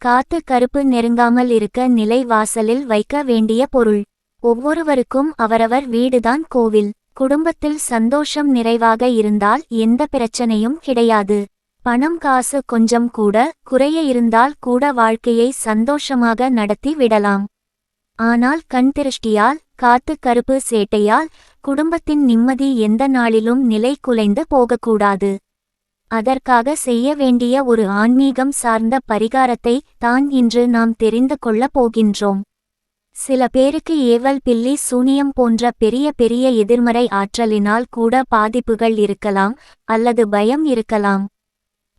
காத்து கருப்பு நெருங்காமல் இருக்க நிலை வாசலில் வைக்க வேண்டிய பொருள். ஒவ்வொருவருக்கும் அவரவர் வீடுதான் கோவில். குடும்பத்தில் சந்தோஷம் நிறைவாக இருந்தால் எந்த பிரச்சனையும் கிடையாது. பணம் காசு கொஞ்சம் கூட குறைய இருந்தால் கூட வாழ்க்கையை சந்தோஷமாக நடத்தி விடலாம். ஆனால் கண் திருஷ்டியால் காத்து கருப்பு சேட்டையால் குடும்பத்தின் நிம்மதி எந்த நாளிலும் நிலை குலைந்து போகக்கூடாது. அதற்காக செய்ய வேண்டிய ஒரு ஆன்மீகம் சார்ந்த பரிகாரத்தை தான் இன்று நாம் தெரிந்து கொள்ளப் போகின்றோம். சில பேருக்கு ஏவல் பில்லி சூனியம் போன்ற பெரிய பெரிய எதிர்மறை ஆற்றலினால் கூட பாதிப்புகள் இருக்கலாம் அல்லது பயம் இருக்கலாம்.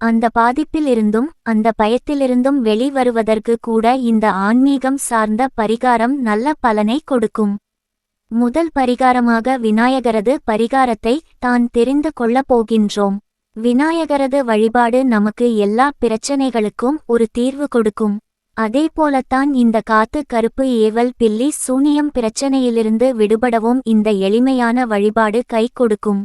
அந்த பாதிப்பிலிருந்தும் அந்த பயத்திலிருந்தும் வெளிவருவதற்கு கூட இந்த ஆன்மீகம் சார்ந்த பரிகாரம் நல்ல பலனை கொடுக்கும். முதல் பரிகாரமாக விநாயகரது பரிகாரத்தை தான் தெரிந்து கொள்ளப் போகின்றோம். விநாயகரது வழிபாடு நமக்கு எல்லா பிரச்சனைகளுக்கும் ஒரு தீர்வு கொடுக்கும். அதேபோலத்தான் இந்த காத்து கருப்பு ஏவல் பில்லி சூனியம் பிரச்சனையிலிருந்து விடுபடவும் இந்த எளிமையான வழிபாடு கை கொடுக்கும்.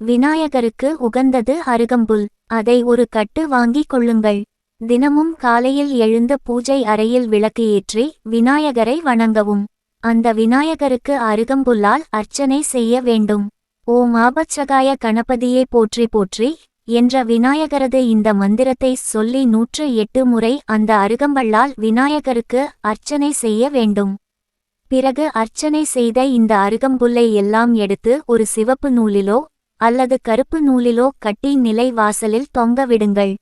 விநாயகருக்கு உகந்தது அருகம்புல். அதை ஒரு கட்டு வாங்கிக் கொள்ளுங்கள். தினமும் காலையில் எழுந்து பூஜை அறையில் விளக்கு ஏற்றி விநாயகரை வணங்கவும். அந்த விநாயகருக்கு அருகம்புல்லால் அர்ச்சனை செய்ய வேண்டும். ஓம் ஆபத்சகாய கணபதியே போற்றி போற்றி என்ற விநாயகரது இந்த மந்திரத்தை சொல்லி நூற்று எட்டு முறை அந்த அருகம்பல்லால் விநாயகருக்கு அர்ச்சனை செய்ய வேண்டும். பிறகு அர்ச்சனை செய்த இந்த அருகம்புல்லை எல்லாம் எடுத்து ஒரு சிவப்பு நூலிலோ அல்லது கருப்பு நூலிலோ கட்டி நிலை வாசலில் தொங்க விடுங்கள்.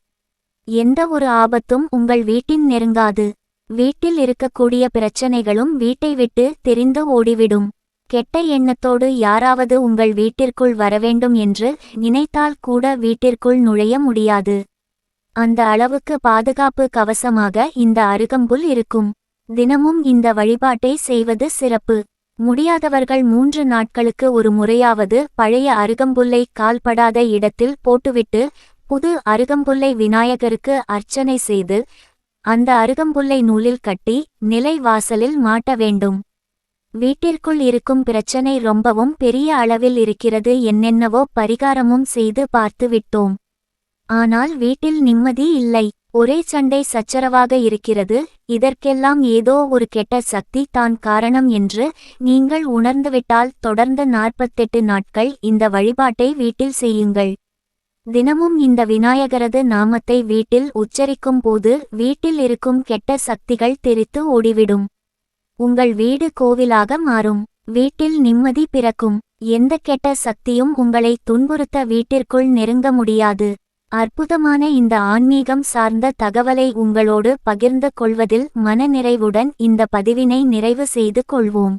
எந்த ஒரு ஆபத்தும் உங்கள் வீட்டின் நெருங்காது. வீட்டில் இருக்கக்கூடிய பிரச்சனைகளும் வீட்டை விட்டு தெரிந்து ஓடிவிடும். கெட்ட எண்ணத்தோடு யாராவது உங்கள் வீட்டிற்குள் வரவேண்டும் என்று நினைத்தால் கூட வீட்டிற்குள் நுழைய முடியாது. அந்த அளவுக்கு பாதுகாப்பு கவசமாக இந்த அருகம்புல் இருக்கும். தினமும் இந்த வழிபாட்டை செய்வது சிறப்பு. முடியாதவர்கள் மூன்று நாட்களுக்கு ஒரு முறையாவது பழைய அருகம்புல்லை கால்படாத இடத்தில் போட்டுவிட்டு புது அருகம்புல்லை விநாயகருக்கு அர்ச்சனை செய்து அந்த அருகம்புல்லை நூலில் கட்டி நிலை வாசலில் மாட்ட வேண்டும். வீட்டிற்குள் இருக்கும் பிரச்சனை ரொம்பவும் பெரிய அளவில் இருக்கிறது என்னென்னவோ பரிகாரமும் செய்து பார்த்து விட்டோம். ஆனால் வீட்டில் நிம்மதி இல்லை. ஒரே சண்டை சச்சரவாக இருக்கிறது. இதற்கெல்லாம் ஏதோ ஒரு கெட்ட சக்தி தான் காரணம் என்று நீங்கள் உணர்ந்துவிட்டால் தொடர்ந்து நாற்பத்தெட்டு நாட்கள் இந்த வழிபாட்டை வீட்டில் செய்யுங்கள். தினமும் இந்த விநாயகரது நாமத்தை வீட்டில் உச்சரிக்கும் போது வீட்டில் இருக்கும் கெட்ட சக்திகள் தெரித்து ஓடிவிடும். உங்கள் வீடு கோவிலாக மாறும். வீட்டில் நிம்மதி பிறக்கும். எந்த கெட்ட சக்தியும் உங்களை துன்புறுத்த வீட்டிற்குள் நெருங்க முடியாது. அற்புதமான இந்த ஆன்மீகம் சார்ந்த தகவலை உங்களோடு பகிர்ந்து கொள்வதில் மனநிறைவுடன் இந்த பதிவினை நிறைவு செய்து கொள்வோம்.